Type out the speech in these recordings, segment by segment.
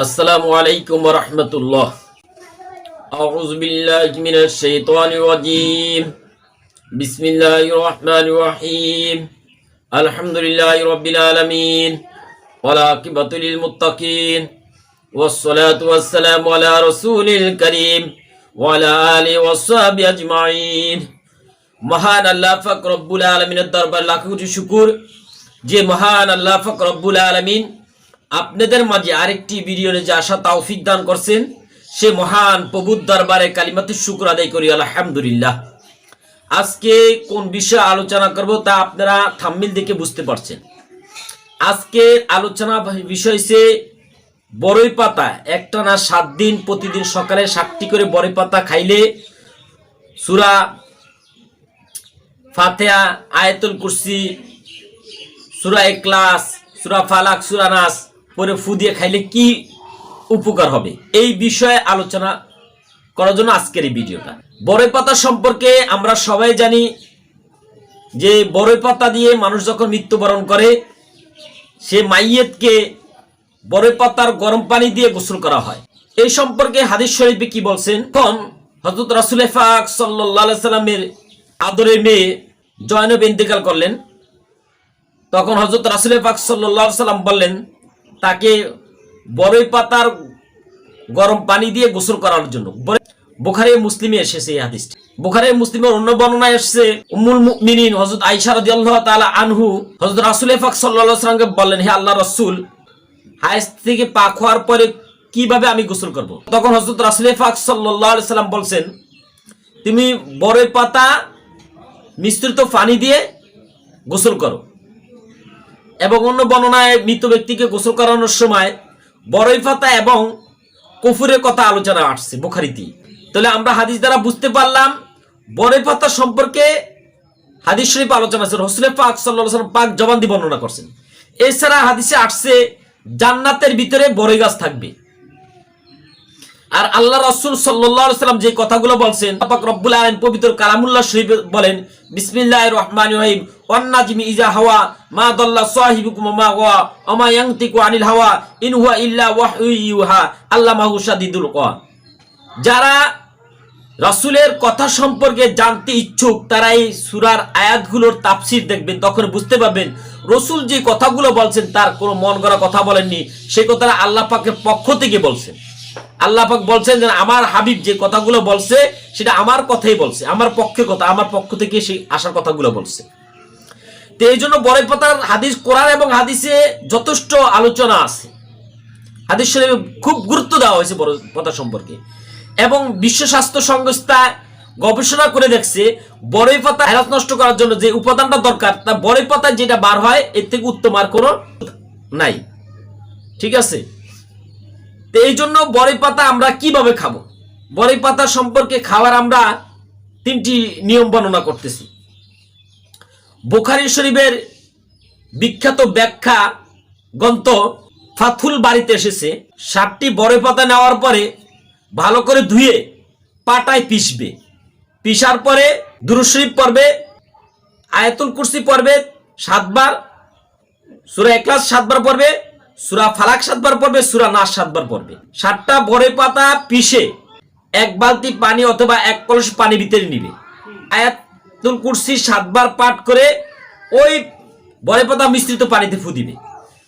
السلام عليكم ورحمة الله أعوذ بالله من الشيطان الرجيم بسم الله الرحمن الرحيم الحمد لله رب العالمين والعاقبة للمتقين والصلاة والسلام على رسول الكريم وعلى آله وصحبه أجمعين মহান আল্লাহ ফাক রব্বুল আলমিনের দরবার লাখ কোটি শুকুর যে মহান আল্লাহ ফাক রব্বুল আলমিন আপনাদের মাঝে আরেকটি ভিডিও যে আশা, তৌফিক দান করছেন, সে মহান প্রভুর দরবারে কালিমাতে শুকুর আদায় করি, আলহামদুলিল্লাহ। আজকে কোন বিষয়ে আলোচনা করব তা আপনারা থাম্মিল দেখে বুঝতে পারছেন। আজকে আলোচনা বিষয় সে বড়ই পাতা একটা না সাত দিন প্রতিদিন সকালে সাতটি করে বড়ই পাতা খাইলে সুরা ফাতেহা, আয়াতুল কুরসি, সুরা এক্লাস সুরা ফালাক, সুরা নাস পরে ফু দিয়ে খাইলে কি উপকার হবে? এই বিষয়ে আলোচনা করার জন্য আজকের এই ভিডিওটা। বড়ই পাতা সম্পর্কে আমরা সবাই জানি যে বড়ই পাতা দিয়ে মানুষ যখন মৃত্যুবরণ করে, সে মাইয়েতকে বড়ই পাতার গরম পানি দিয়ে গোসল করা হয়। এই সম্পর্কে হাদিস শরীফে কি বলছেন? কম হজরত রাসুল ফাক সাল্লাহ সাল্লামের আদরের মেয়ে জয়নব ইন্তেকাল করলেন। তখন হজরত রাসুল ফাক সাল্লাহ সাল্লাম বললেন তাকে বড়ই পাতার গরম পানি দিয়ে গোসল করার জন্য। বোখারে মুসলিমে এসেছে এই হাদিসটি। বোখারে মুসলিমের অন্য বর্ণনায় এসেছে, উম্মুল মুমিনিন হযরত আয়েশা রাদিয়াল্লাহু তাআলা আনহু, হযরত রাসূল পাক সাল্লাল্লাহু আলাইহি ওয়াসাল্লামকে বললেন, হে আল্লাহর রাসূল, হায়েস থেকে পাক হওয়ার পরে কীভাবে আমি গোসল করব? তখন হযরত রাসূল পাক সাল্লাল্লাহু আলাইহি সাল্লাম বলছেন, তুমি বড়ই পাতা মিশ্রিত পানি দিয়ে গোসল করো। এবং অন্য বর্ণনায় মৃত ব্যক্তিকে গোসল করানোর সময় বড়ই পাতা এবং কফুরের কথা আলোচনা আসছে, বুখারিতে। তাহলে আমরা হাদিস দ্বারা বুঝতে পারলাম বড়ই পাতা সম্পর্কে হাদিস শরীফ আলোচনা আছে। রসুলের পাক সাল্লাম পাক জবান দিয়ে বর্ণনা করছেন। এছাড়া হাদিসে আসছে, জান্নাতের ভিতরে বড়ই গাছ থাকবে। আর আল্লাহ রসুল সাল্লাম যে কথাগুলো বলছেন পবিত্র কালামুল্লাহ শরীফ বলেন বিসমিল্লাহ রহমান রহিম ওয়ান্নাজমি ইজা হাওয়া, মা দল্লা সাহিবুকুম মা ওয়া ওমা ইয়াংতিকু আনিল হাওয়া, ইন হুয়া ইল্লা ওয়াহইউহা আল্লামাহু শাদীদুল কোয়া যারা রাসূলের কথা সম্পর্কে জানতে ইচ্ছুক, তারা এই সূরার আয়াতগুলোর তাফসীর দেখবেন, তখন বুঝতে পারবেন, রসুল যে কথাগুলো বলছেন, তার কোনো মন গড়া কথা বলেননি, সেই কথাটা আল্লাহ পাকের পক্ষ থেকে বলছেন। আল্লাহ পাক বলছেন যে, আমার হাবিব যে কথাগুলো বলছে, সেটা আমার কথাই বলছে, আমার পক্ষের কথা, আমার পক্ষ থেকে সেই আসার কথাগুলো বলছে। তো এই জন্য বড় পাতার হাদিস কোরআন এবং হাদিসে যথেষ্ট আলোচনা আছে। হাদিস শরীফে খুব গুরুত্ব দেওয়া হয়েছে বড় পাতা সম্পর্কে। এবং বিশ্ব স্বাস্থ্য সংস্থা গবেষণা করে দেখছে বড়ই পাতা হেরাত নষ্ট করার জন্য যে উপাদানটা দরকার, তা বড়ই পাতায় যেটা বার হয়, এর থেকে উত্তম আর কোনো নাই। ঠিক আছে? তো এই জন্য বড়ই পাতা আমরা কীভাবে খাব? বড়ই পাতা সম্পর্কে খাওয়ার আমরা তিনটি নিয়ম বর্ণনা করতেছি। বোখারি শরীফের বিখ্যাত ব্যাখ্যা গ্রন্থ ফাথুল বাড়িতে এসেছে। ষাটটি বড়ই পাতা নেওয়ার পরে ভালো করে ধুয়ে পাটায় পিষবে। পিসার পরে দুরুশরীফ পড়বে, আয়াতুল কুরসি পড়বে, সাতবার সুরা একলাস সাতবার পড়বে, সুরা ফালাক সাতবার পড়বে, সুরা নাস সাতবার পড়বে। সাতটা বড়ে পাতা পিষে এক বালতি পানি অথবা এক কলস পানি ভিতরে নিবে। আয়াতুল কুরসি সাতবার পাঠ করে ওই বড়ে পাতা মিশ্রিত পানিতে ফু দিবে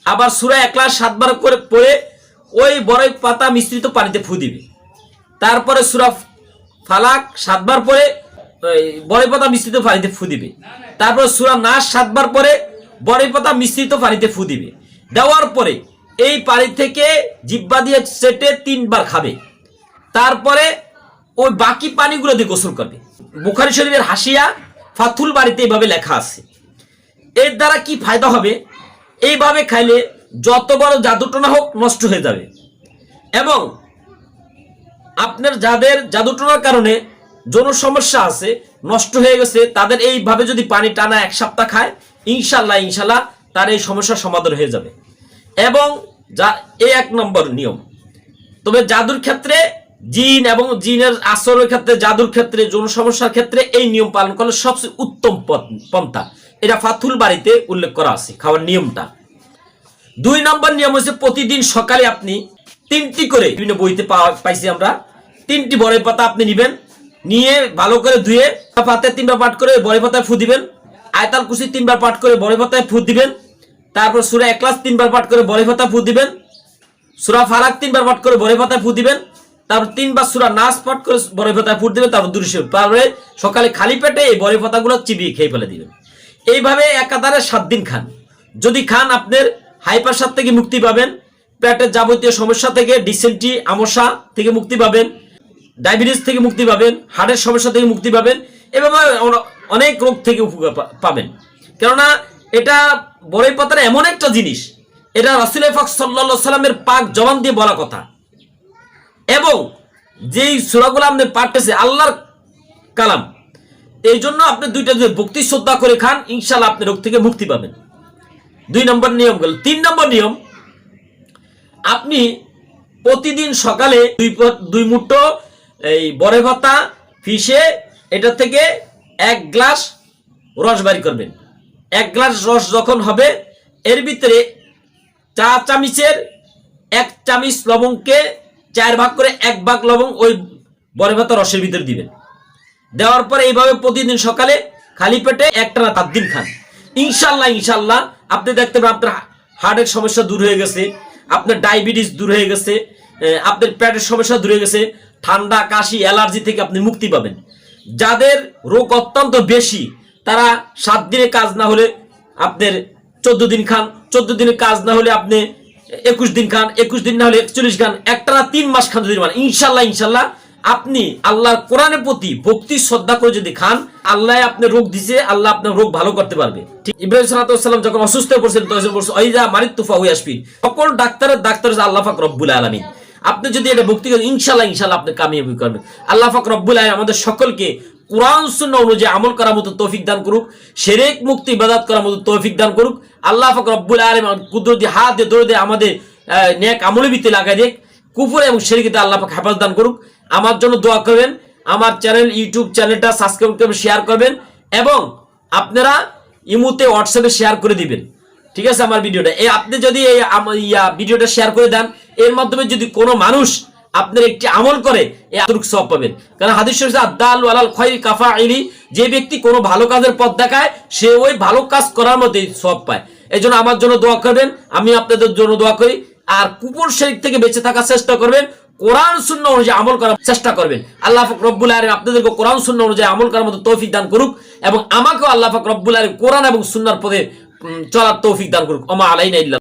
আবার সুরা একলা সাতবার করে পড়ে ওই বড় পাতা মিশ্রিত পানিতে ফু দিবে তারপরে সুরা ফালাক সাতবার পরে বড় পাতা মিশ্রিত পানিতে ফু দিবে তারপরে সুরা নাস সাতবার পরে বড় পাতা মিশ্রিত পানিতে ফু দিবে দেওয়ার পরে এই পানি থেকে জিব্বা দিয়ে সেটে তিনবার খাবে। তারপরে ওই বাকি পানিগুলো দিয়ে গোসল করবে। বুখারি শরীফের হাসিয়া ফাথুল বাড়িতে এইভাবে লেখা আছে। এর দ্বারা কি ফায়দা হবে? এইভাবে খাইলে যত বড় জাদুটনা হোক নষ্ট হয়ে যাবে। এবং আপনার যাদের জাদুটনার কারণে যৌন সমস্যা আছে, নষ্ট হয়ে গেছে, তাদের এইভাবে যদি পানি টানা এক সপ্তাহ খায় ইনশাল্লাহ ইনশাল্লাহ তার এই সমস্যার সমাধান হয়ে যাবে। এবং যা এই এক নম্বর নিয়ম। তবে জাদুর ক্ষেত্রে জিন এবং জিনের আচরণের ক্ষেত্রে, জাদুর ক্ষেত্রে, যৌন সমস্যার ক্ষেত্রে এই নিয়ম পালন করলে সবচেয়ে উত্তম পন্থা। এটা ফাথুল বাড়িতে উল্লেখ করা আছে, খাওয়ার নিয়মটা। দুই নম্বর নিয়ম হচ্ছে প্রতিদিন সকালে আপনি তিনটি করে, বিভিন্ন বইতে পাইছি আমরা, তিনটি বড়ই পাতা আপনি নিবেন, নিয়ে ভালো করে ধুয়ে পাতায় তিনবার পাঠ করে বড়ি পাতায় ফু দিবেন, আয়তাল কুশি তিনবার পাঠ করে বড়ি পাতায় ফু দিবেন, তারপর সুরা একলাস তিনবার পাঠ করে বড়ি পাতায় ফু দিবেন, সুরা ফারাক তিনবার পাঠ করে বড়ি পাতায় ফু দিবেন তারপর তিনবার সুরা নাচ পাঠ করে বড়ি পাতায় ফুট দিবেন তারপর দুরুশে তারপরে সকালে খালি পেটে এই বড়ি পাতাগুলো চিবিয়ে খেয়ে ফেলে দিবেন এইভাবে একাধারে সাত দিন খান। যদি খান, আপনার হাই প্রেশার থেকে মুক্তি পাবেন, পেটের যাবতীয় সমস্যা থেকে ডিসেন্ট্রি, আমসা থেকে মুক্তি পাবেন, ডায়াবেটিস থেকে মুক্তি পাবেন, হার্টের সমস্যা থেকে মুক্তি পাবেন এভাবে অনেক রোগ থেকে উপকার পাবেন। কেননা এটা বড়ই পাতার এমন একটা জিনিস, এটা রাসুল ফাক সাল্লা সাল্লামের পাক জবান দিয়ে বলা কথা। এবং যেই সুরাগুলো আপনি পাঠতেছে আল্লাহর কালাম এই জন্য আপনি দুইটা যদি ভক্তি শ্রদ্ধা করে খান ইনশাল্লাহ আপনি রোগ থেকে মুক্তি পাবেন। দুই নম্বর নিয়ম গেল। তিন নম্বর নিয়ম, আপনি প্রতিদিন সকালে দুই দুই মুঠো এই বড়ে ভাতা ফিসে এটা থেকে এক গ্লাস রস বাড়ি করবেন। এক গ্লাস রস যখন হবে, এর ভিতরে চা চামিচের এক চামিচ লবণকে চার ভাগ করে এক ভাগ লবণ ওই বড়ে ভাতা রসের ভিতরে দিবেন। দেওয়ার পরে এইভাবে প্রতিদিন সকালে খালি পেটে একটানা তার দিন খান। ইনশাল্লাহ ইনশাল্লাহ, আপনি দেখতে পাবেন আপনার হার্টের সমস্যা দূর হয়ে গেছে, আপনার ডায়াবেটিস দূর হয়ে গেছে আপনার পেটের সমস্যা দূর হয়ে গেছে, ঠান্ডা, কাশি, অ্যালার্জি থেকে আপনি মুক্তি পাবেন। যাদের রোগ অত্যন্ত বেশি, তারা সাত দিনে কাজ না হলে আপনার চোদ্দ দিন খান। চোদ্দ দিনে কাজ না হলে আপনি একুশ দিন খান, একুশ দিন না হলে একচল্লিশ খান একটানা তিন মাস খান যদি মানে ইনশাল্লাহ ইনশাল্লাহ আপনি আল্লাহর কোরআনের প্রতি ভক্তি, শ্রদ্ধা করে যদি খান, আল্লাহ আপনার রোগ দিছে, আল্লাহ আপনার রোগ ভালো করতে পারবে। ঠিক, ইব্রাহিম সালাতাম যখন অসুস্থ পড়ছিলেন, তখন বলছে ওইজা মারিত তুফা হয়ে আসবি সকল ডাক্তারের, ডাক্তার আল্লাহ ফাক রব্বুল আলমিন। আপনি যদি এটা ভক্তি করেন, ইনশাল্লাহ ইনশাল্লাহ আপনি কামিয়াবি করবেন। আল্লাহ ফাক রব্বুল আলম আমাদের সকলকে কোরআন শূন্য অনুযায়ী আমল করার মতো তৌফিক দান করুক সেরেক মুক্তি, ইবাদত করার মতো তৌফিক দান করুক। আল্লাহ ফাক রব্বুল আলম কুদরতি হাত দিয়ে, দৌড়ে আমাদের নেক আমলের ভিত্তি লাগাই দেখ কুপুর এবং সেরিকিতে আল্লাহ পাক হেফাজত দান করুক। আমার জন্য দোয়া করবেন, আমার চ্যানেল, ইউটিউব চ্যানেলটা সাবস্ক্রাইব করবেন শেয়ার করবেন এবং আপনারা ইমুতে, হোয়াটসঅ্যাপে শেয়ার করে দিবেন। ঠিক আছে, আমার ভিডিওটা। এই আপনি যদি এই ভিডিওটা শেয়ার করে দেন, এর মাধ্যমে যদি কোনো মানুষ আপনার একটি আমল করে সব পাবেন। কারণ হাদিস আদাল ওয়ালাল খয়রি কাফা আইলি যে ব্যক্তি কোনো ভালো কাজের পথ দেখায়, সে ওই ভালো কাজ করার মধ্যেই সব পায়। এই আমার জন্য দোয়া করবেন, আমি আপনাদের জন্য দোয়া করি, আর কুপুর শেরিক থেকে বেঁচে থাকার চেষ্টা করবেন, কোরআন শূন্য অনুযায়ী আমল করার চেষ্টা করবেন। আল্লাহ ফাক রব্বুল আপনাদেরকে কোরআন শূন্য অনুযায়ী আমল করার মতো তৌফিক দান করুক, এবং আমাকেও আল্লাহ ফাক রব্বুল কোরআন এবং সুন্নার পদে চলার তৌফিক দান করুক। ওমা আলাইনা ইল্লা